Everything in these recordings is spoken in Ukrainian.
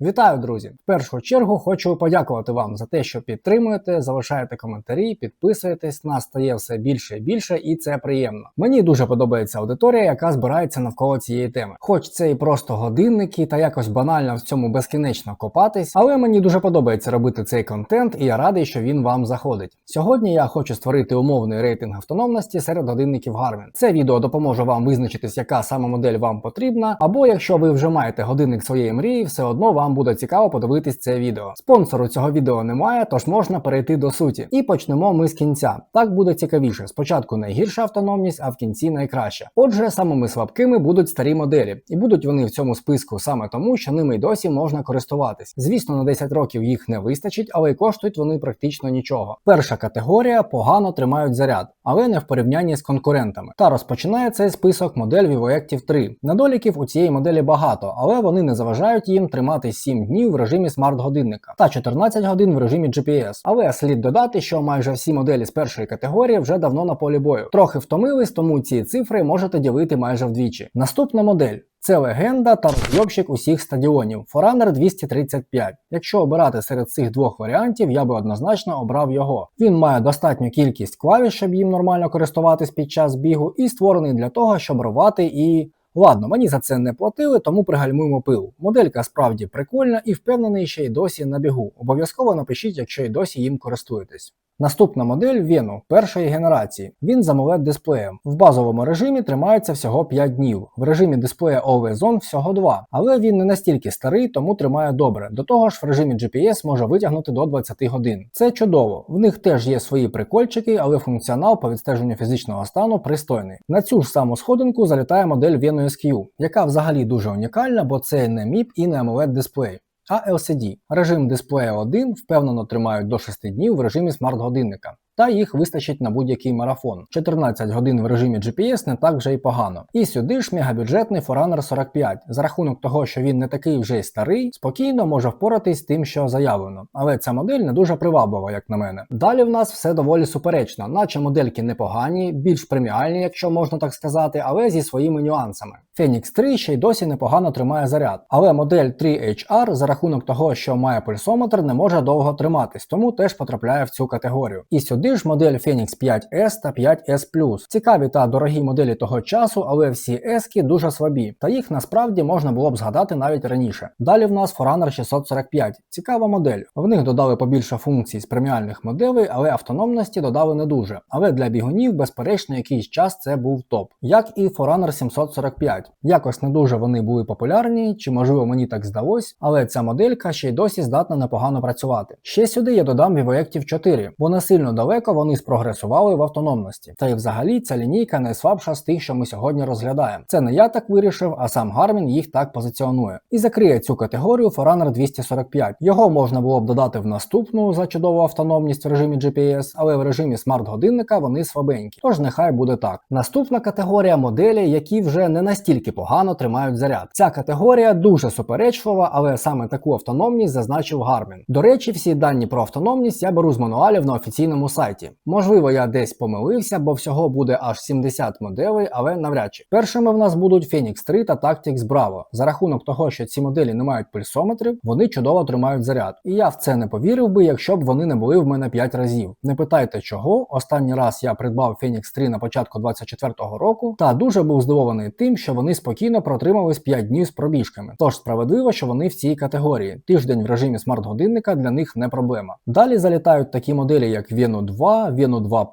Вітаю, друзі! В першу чергу хочу подякувати вам за те, що підтримуєте, залишаєте коментарі, підписуєтесь. Нас стає все більше і більше, і це приємно. Мені дуже подобається аудиторія, яка збирається навколо цієї теми. Хоч це і просто годинники, та якось банально в цьому безкінечно копатись, але мені дуже подобається робити цей контент, і я радий, що він вам заходить. Сьогодні я хочу створити умовний рейтинг автономності серед годинників Garmin. Це відео допоможе вам визначитись, яка саме модель вам потрібна, або якщо ви вже маєте годинник своєї мрії, все одно вам буде цікаво подивитись це відео. Спонсору цього відео немає, тож можна перейти до суті. І почнемо ми з кінця. Так буде цікавіше. Спочатку найгірша автономність, а в кінці найкраща. Отже, самими слабкими будуть старі моделі, і будуть вони в цьому списку саме тому, що ними й досі можна користуватись. Звісно, на 10 років їх не вистачить, але й коштують вони практично нічого. Перша категорія погано тримають заряд, але не в порівнянні з конкурентами. Та розпочинає цей список модель Vivo Active 3. Недоліків у цієї моделі багато, але вони не заважають їм тримати 7 днів в режимі смарт-годинника та 14 годин в режимі GPS. Але слід додати, що майже всі моделі з першої категорії вже давно на полі бою. Трохи втомились, тому ці цифри можете ділити майже вдвічі. Наступна модель. Це легенда та розйобщик усіх стадіонів Forerunner 235. Якщо обирати серед цих двох варіантів, я би однозначно обрав його. Він має достатню кількість клавіш, щоб їм нормально користуватись під час бігу, і створений для того, щоб рвати і. Ладно, мені за це не платили, тому пригальмуємо пил. Моделька справді прикольна і впевнений, ще й досі на бігу. Обов'язково напишіть, якщо й досі їм користуєтесь. Наступна модель Вену першої генерації. Він з amoled дисплеєм. В базовому режимі тримається всього 5 днів, в режимі дисплея Always On всього 2. Але він не настільки старий, тому тримає добре. До того ж, в режимі GPS може витягнути до 20 годин. Це чудово. В них теж є свої прикольчики, але функціонал по відстеженню фізичного стану пристойний. На цю ж саму сходинку залітає модель Venu SQ, яка взагалі дуже унікальна, бо це не MIP і не AMOLED дисплей а LCD. Режим дисплея 1 впевнено тримають до 6 днів в режимі смарт-годинника. Та їх вистачить на будь-який марафон. 14 годин в режимі GPS не так вже й погано. І сюди ж мегабюджетний Forerunner 45. За рахунок того, що він не такий вже й старий, спокійно може впоратись з тим, що заявлено. Але ця модель не дуже приваблива, як на мене. Далі в нас все доволі суперечно, наче модельки непогані, більш преміальні, якщо можна так сказати, але зі своїми нюансами. Phoenix 3 ще й досі непогано тримає заряд, але модель 3HR за рахунок того, що має пульсометр, не може довго триматись, тому теж потрапляє в цю категорію. І сюди ж модель Phoenix 5S та 5S Цікаві та дорогі моделі того часу, але всі S дуже слабі, та їх насправді можна було б згадати навіть раніше. Далі в нас Forerunner 645. Цікава модель. В них додали побільше функцій з преміальних моделей, але автономності додали не дуже. Але для бігунів, безперечно, якийсь час це був топ. Як і Forerunner 745. Якось не дуже вони були популярні, чи можливо мені так здалось, але ця моделька ще й досі здатна непогано працювати. Ще сюди я додам Vivo Active 4, бо не сильно далеко вони спрогресували в автономності. Та й взагалі ця лінійка найслабша з тих, що ми сьогодні розглядаємо. Це не я так вирішив, а сам Garmin їх так позиціонує. І закриє цю категорію Forerunner 245. Його можна було б додати в наступну за чудову автономність в режимі GPS, але в режимі смарт-годинника вони слабенькі. Тож нехай буде так. Наступна категорія моделі, які вже не настільки погано тримають заряд. Ця категорія дуже суперечлива, але саме таку автономність зазначив Garmin. До речі, всі дані про автономність я беру з мануалів на офіційному сайті. Можливо, я десь помилився, бо всього буде аж 70 моделей, але навряд чи. Першими в нас будуть Phoenix 3 та Tactics Bravo. За рахунок того, що ці моделі не мають пульсометрів, вони чудово тримають заряд. І я в це не повірив би, якщо б вони не були в мене 5 разів. Не питайте чого. Останній раз я придбав Phoenix 3 на початку 24-го року, та дуже був здивований тим, що вони спокійно протримались 5 днів з пробіжками. Тож справедливо, що вони в цій категорії. Тиждень в режимі смарт-годинника для них не проблема. Далі залітають такі моделі, як Venu 2, Venu 2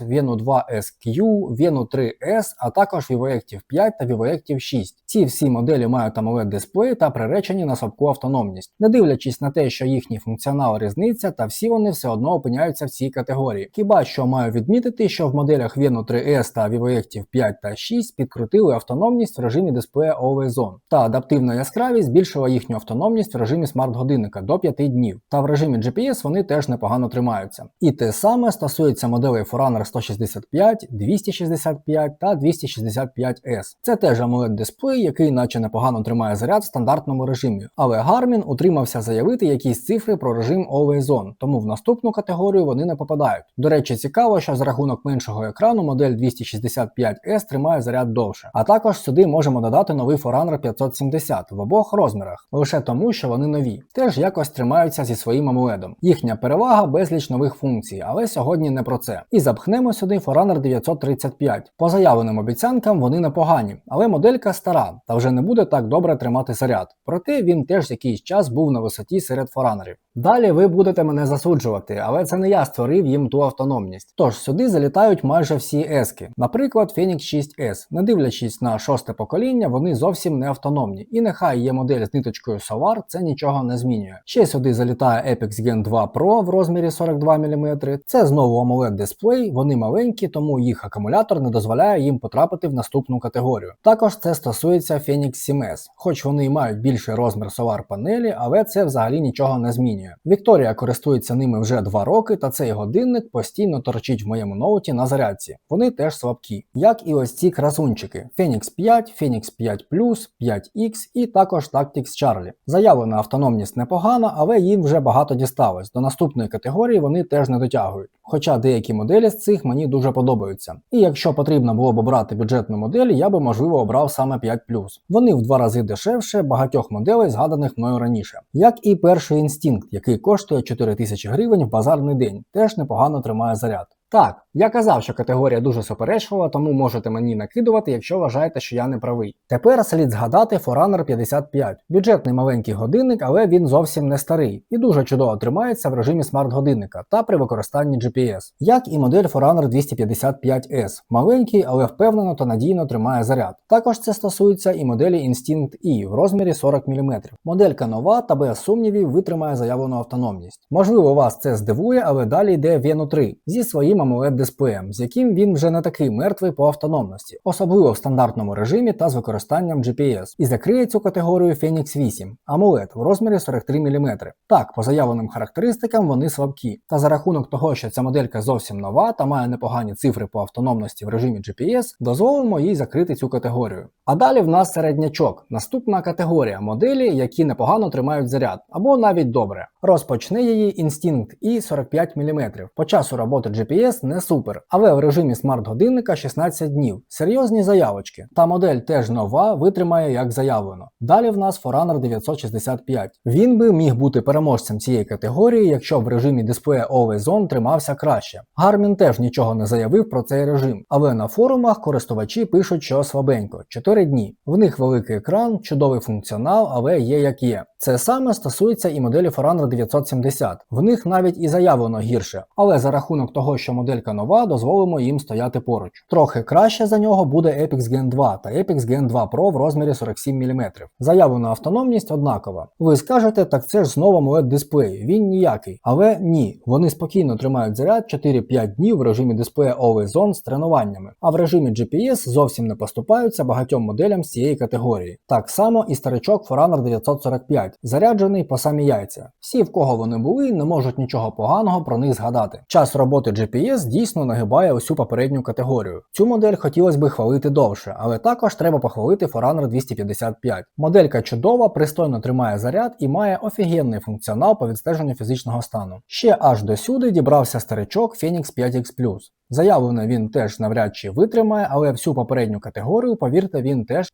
Venu 2 SQ, Venu 3S, а також Vivo Active 5 та Vivo Active 6. Ці всі моделі мають amoled дисплей та приречені на слабку автономність, не дивлячись на те, що їхній функціонал різниця, та всі вони все одно опиняються в цій категорії. Хіба що маю відмітити, що в моделях Venu 3S та Vivo Active 5 та 6 підкрутили автономність в режимі дисплея Always On, та адаптивна яскравість збільшила їхню автономність в режимі смарт-годинника до 5 днів. Та в режимі GPS вони теж непогано тримаються. І те саме стосується моделей Forerunner 165, 265 та 265S. Це теж AMOLED дисплей дисплей, який наче непогано тримає заряд в стандартному режимі. Але Garmin утримався заявити якісь цифри про режим Always On, тому в наступну категорію вони не попадають. До речі, цікаво, що за рахунок меншого екрану модель 265S тримає заряд довше. А також сюди можемо додати новий Forerunner 570 в обох розмірах, лише тому, що вони нові, теж якось тримаються зі своїм AMOLED. Їхня перевага безліч нових функцій, але сьогодні не про це. І запхнемо сюди Forerunner 935. По заявленим обіцянкам вони непогані, але моделька стара та вже не буде так добре тримати заряд. Проте він теж якийсь час був на висоті серед форанерів. Далі ви будете мене засуджувати, але це не я створив їм ту автономність. Тож сюди залітають майже всі ески. Наприклад, Phoenix 6S. Не дивлячись на шосте покоління, вони зовсім не автономні. І нехай є модель з ниточкою Solar, це нічого не змінює. Ще сюди залітає Apex Gen 2 Pro в розмірі 42 мм. Це знову AMOLED дисплей, вони маленькі, тому їх акумулятор не дозволяє їм потрапити в наступну категорію. Також це стосується Phoenix 7S, хоч вони і мають більший розмір Solar панелі, але це взагалі нічого не змінює. Вікторія користується ними вже 2 роки, та цей годинник постійно торчить в моєму ноуті на зарядці. Вони теж слабкі, як і ось ці красунчики Phoenix 5, Phoenix 5 Plus, 5X і також Tactics Charlie. Заявлена автономність непогана, але їм вже багато дісталось. До наступної категорії вони теж не дотягують. Хоча деякі моделі з цих мені дуже подобаються. І якщо потрібно було б обрати бюджетну модель, я би можливо обрав саме 5 Вони в два рази дешевше багатьох моделей, згаданих мною раніше. Як і перший інстинкт, який коштує 4000 гривень в базарний день, теж непогано тримає заряд. Так, я казав, що категорія дуже суперечлива, тому можете мені накидувати, якщо вважаєте, що я не правий. Тепер слід згадати Forerunner 55. Бюджетний маленький годинник, але він зовсім не старий і дуже чудово тримається в режимі смарт-годинника та при використанні GPS, як і модель Forerunner 255S. Маленький, але впевнено та надійно тримає заряд. Також це стосується і моделі Instinct E в розмірі 40 мм. Моделька нова та без сумнівів витримає заявлену автономність. Можливо, вас це здивує, але далі йде Venu 3 зі своїм AMOLED дисплеєм, з яким він вже не такий мертвий по автономності, особливо в стандартному режимі та з використанням GPS, і закриє цю категорію Phoenix 8 AMOLED в розмірі 43 мм. Так, по заявленим характеристикам вони слабкі, та за рахунок того, що ця моделька зовсім нова та має непогані цифри по автономності в режимі GPS, дозволимо їй закрити цю категорію. А далі в нас середнячок. Наступна категорія моделі, які непогано тримають заряд, або навіть добре. Розпочне її Instinct E 45 мм. По часу роботи GPS не супер, але в режимі смарт-годинника 16 днів. Серйозні заявочки. Та модель теж нова, витримає як заявлено. Далі в нас Forerunner 965. Він би міг бути переможцем цієї категорії, якщо в режимі дисплея Always On тримався краще. Garmin теж нічого не заявив про цей режим, але на форумах користувачі пишуть, що слабенько 4 дні. В них великий екран, чудовий функціонал, але є як є. Це саме стосується і моделі Forerunner 970. В них навіть і заявлено гірше, але за рахунок того, що моделька нова, дозволимо їм стояти поруч. Трохи краще за нього буде Apex Gen 2 та Apex Gen 2 Pro в розмірі 47 мм. Заявлена автономність однакова. Ви скажете, так це ж знову AMOLED дисплей, він ніякий. Але ні, вони спокійно тримають заряд 4-5 днів в режимі дисплея Always On з тренуваннями, а в режимі GPS зовсім не поступаються багатьом моделям з цієї категорії. Так само і старичок Forerunner 945, заряджений по самі яйця. Всі, в кого вони були, не можуть нічого поганого про них згадати. Час роботи GPS дійсно нагибає усю попередню категорію. Цю модель хотілося би хвалити довше, але також треба похвалити Forerunner 255. Моделька чудова, пристойно тримає заряд і має офігенний функціонал по відстеженню фізичного стану. Ще аж до сюди дібрався старичок Phoenix 5X Заявлено він теж навряд чи витримає, але всю попередню категорію, повірте, він теж.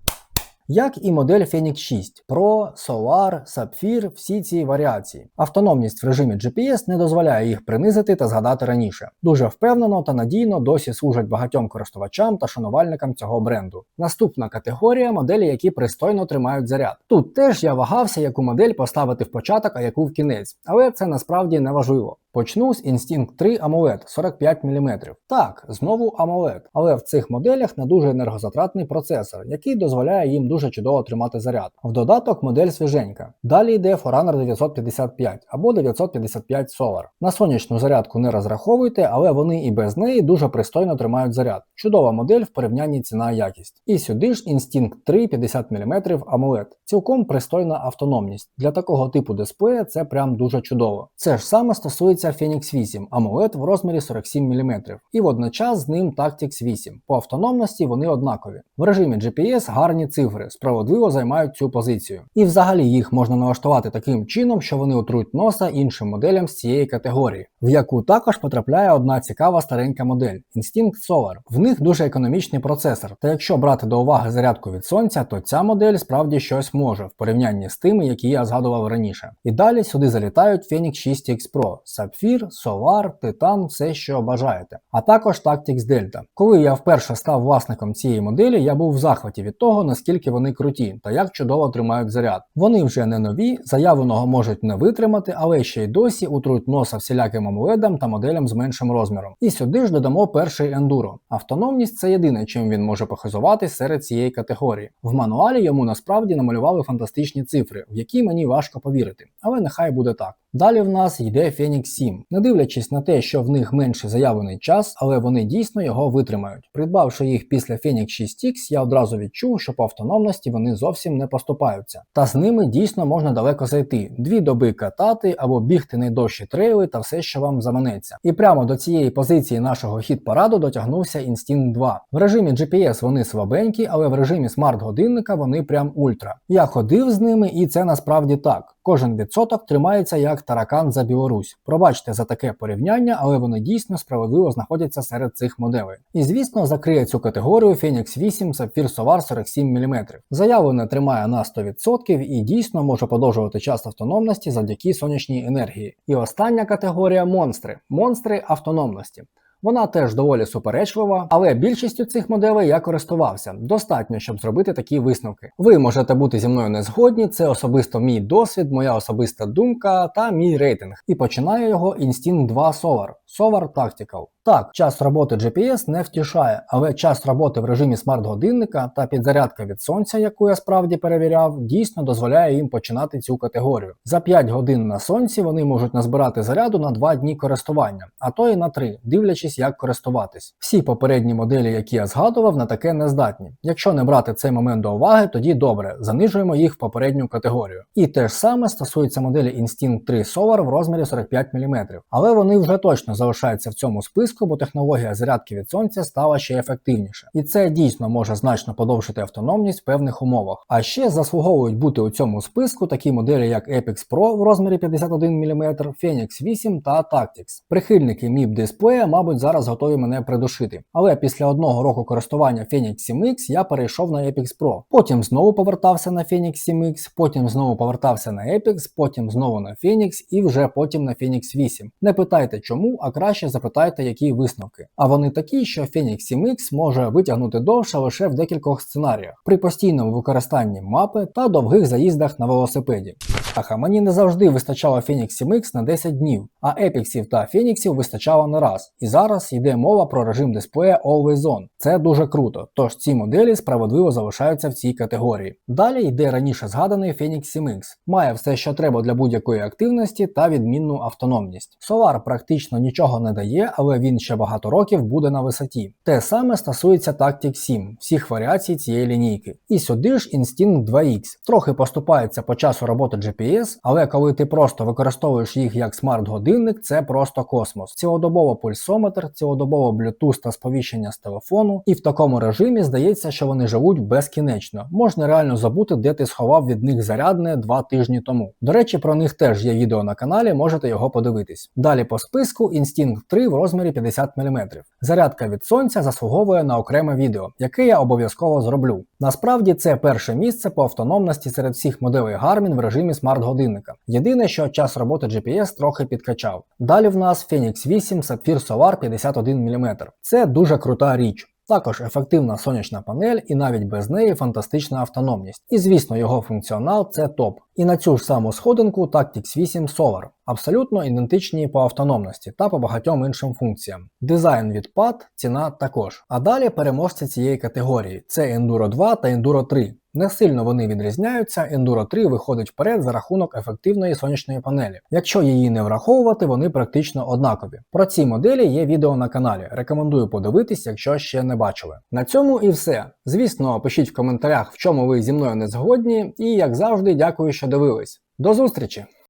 Як і модель Phoenix 6 Pro, Solar, Sapphire, всі ці варіації. Автономність в режимі GPS не дозволяє їх принизити та згадати раніше. Дуже впевнено та надійно досі служать багатьом користувачам та шанувальникам цього бренду. Наступна категорія моделі, які пристойно тримають заряд. Тут теж я вагався, яку модель поставити в початок, а яку в кінець, але це насправді не важливо. Почну з Instinct 3 AMOLED 45 мм. Так, знову AMOLED, але в цих моделях не дуже енергозатратний процесор, який дозволяє їм дуже чудово тримати заряд. В додаток модель свіженька. Далі йде Forerunner 955 або 955 Solar. На сонячну зарядку не розраховуйте, але вони і без неї дуже пристойно тримають заряд. Чудова модель в порівнянні ціна якість. І сюди ж Instinct 3 50 мм AMOLED. Цілком пристойна автономність. Для такого типу дисплея це прям дуже чудово. Це ж саме стосується знаходиться Phoenix 8 AMOLED в розмірі 47 мм, і водночас з ним Tactix 8. По автономності вони однакові. В режимі GPS гарні цифри, справедливо займають цю позицію. І взагалі їх можна налаштувати таким чином, що вони отруть носа іншим моделям з цієї категорії, в яку також потрапляє одна цікава старенька модель Instinct Solar. В них дуже економічний процесор, та якщо брати до уваги зарядку від сонця, то ця модель справді щось може в порівнянні з тими, які я згадував раніше. І далі сюди залітають Phoenix 6X Pro, Sapphire, Solar, Titan, все що бажаєте. А також Tactix Delta. Коли я вперше став власником цієї моделі, я був в захваті від того, наскільки вони круті та як чудово тримають заряд. Вони вже не нові, заявленого можуть не витримати, але ще й досі утруть носа всіляким AMOLED та моделям з меншим розміром. І сюди ж додамо перший Enduro. Автономність це єдине, чим він може похизувати серед цієї категорії. В мануалі йому насправді намалювали фантастичні цифри, в які мені важко повірити, але нехай буде так. Далі в нас йде Phoenix 7. Не дивлячись на те, що в них менший заявлений час, але вони дійсно його витримають. Придбавши їх після Phoenix 6X, я одразу відчув, що по автономності вони зовсім не поступаються. Та з ними дійсно можна далеко зайти. Дві доби катати або бігти найдовші трейли та все, що вам заманеться. І прямо до цієї позиції нашого хіт-параду дотягнувся Instinct 2. В режимі GPS вони слабенькі, але в режимі смарт-годинника вони прям ультра. Я ходив з ними, і це насправді так. Кожен відсоток тримається як таракан за Білорусь. Пробачте за таке порівняння, але вони дійсно справедливо знаходяться серед цих моделей. І звісно, закриє цю категорію Phoenix 8 Sapphire Solar 47 мм. Заяву не тримає на 100% і дійсно може подовжувати час автономності завдяки сонячній енергії. І остання категорія монстри монстри автономності. Вона теж доволі суперечлива, але більшістю цих моделей я користувався. Достатньо, щоб зробити такі висновки. Ви можете бути зі мною не згодні, це особисто мій досвід, моя особиста думка та мій рейтинг. І починає його Instinct 2 Solar. Solar Tactical. Так, час роботи GPS не втішає, але час роботи в режимі смарт-годинника та підзарядка від сонця, яку я справді перевіряв, дійсно дозволяє їм починати цю категорію. За 5 годин на сонці вони можуть назбирати заряду на 2 дні користування, а то і на 3, дивлячись, як користуватись. Всі попередні моделі, які я згадував, на таке не здатні. Якщо не брати цей момент до уваги, тоді добре, занижуємо їх в попередню категорію. І те ж саме стосується моделі Instinct 3 Solar в розмірі 45 мм. Але вони вже точно залишаються в цьому списку, бо технологія зарядки від сонця стала ще ефективніше. І це дійсно може значно подовжити автономність в певних умовах. А ще заслуговують бути у цьому списку такі моделі, як Epix Pro в розмірі 51 мм, Phoenix 8 та Tactix. Прихильники MIP дисплея, мабуть, зараз готові мене придушити. Але після одного року користування Phoenix 7X я перейшов на Epix Pro. Потім знову повертався на Phoenix 7X, потім знову повертався на Epix, потім знову на Phoenix і вже потім на Phoenix 8. Не питайте чому, а краще запитайте, які висновки. А вони такі, що Phoenix 7X може витягнути довше лише в декількох сценаріях при постійному використанні мапи та довгих заїздах на велосипеді. Аха, мені не завжди вистачало Phoenix 7X на 10 днів, а епіксів та фініксів вистачало не раз. І зараз йде мова про режим дисплея Always On. Це дуже круто, тож ці моделі справедливо залишаються в цій категорії. Далі йде раніше згаданий Phoenix 7X. Має все, що треба для будь-якої активності та відмінну автономність. Solar практично нічого не дає, але він ще багато років буде на висоті. Те саме стосується Tactic 7, всіх варіацій цієї лінійки. І сюди ж Instinct 2X. Трохи поступається по часу роботи GPS, але коли ти просто використовуєш їх як смарт-годинник, це просто космос. Цілодобово пульсометр, цілодобово Bluetooth та сповіщення з телефону, і в такому режимі здається, що вони живуть безкінечно. Можна реально забути, де ти сховав від них зарядне два тижні тому. До речі, про них теж є відео на каналі, можете його подивитись. Далі по списку Instinct 3 в розмірі 50 мм. Зарядка від сонця заслуговує на окреме відео, яке я обов'язково зроблю. Насправді це перше місце по автономності серед всіх моделей Garmin в режимі смарт-годинника. Єдине, що час роботи GPS трохи підкачав. Далі в нас Phoenix 8 Sapphire Solar 51 мм. Це дуже крута річ. Також ефективна сонячна панель і навіть без неї фантастична автономність. І звісно, його функціонал це топ. І на цю ж саму сходинку Tactix 8 Solar, абсолютно ідентичні по автономності та по багатьом іншим функціям. Дизайн від PAD, ціна також. А далі переможці цієї категорії це Enduro 2 та Enduro 3. Не сильно вони відрізняються, Enduro 3 виходить вперед за рахунок ефективної сонячної панелі. Якщо її не враховувати, вони практично однакові. Про ці моделі є відео на каналі. Рекомендую подивитись, якщо ще не бачили. На цьому і все. Звісно, пишіть в коментарях, в чому ви зі мною не згодні, і як завжди, дякую, що дивились. До зустрічі!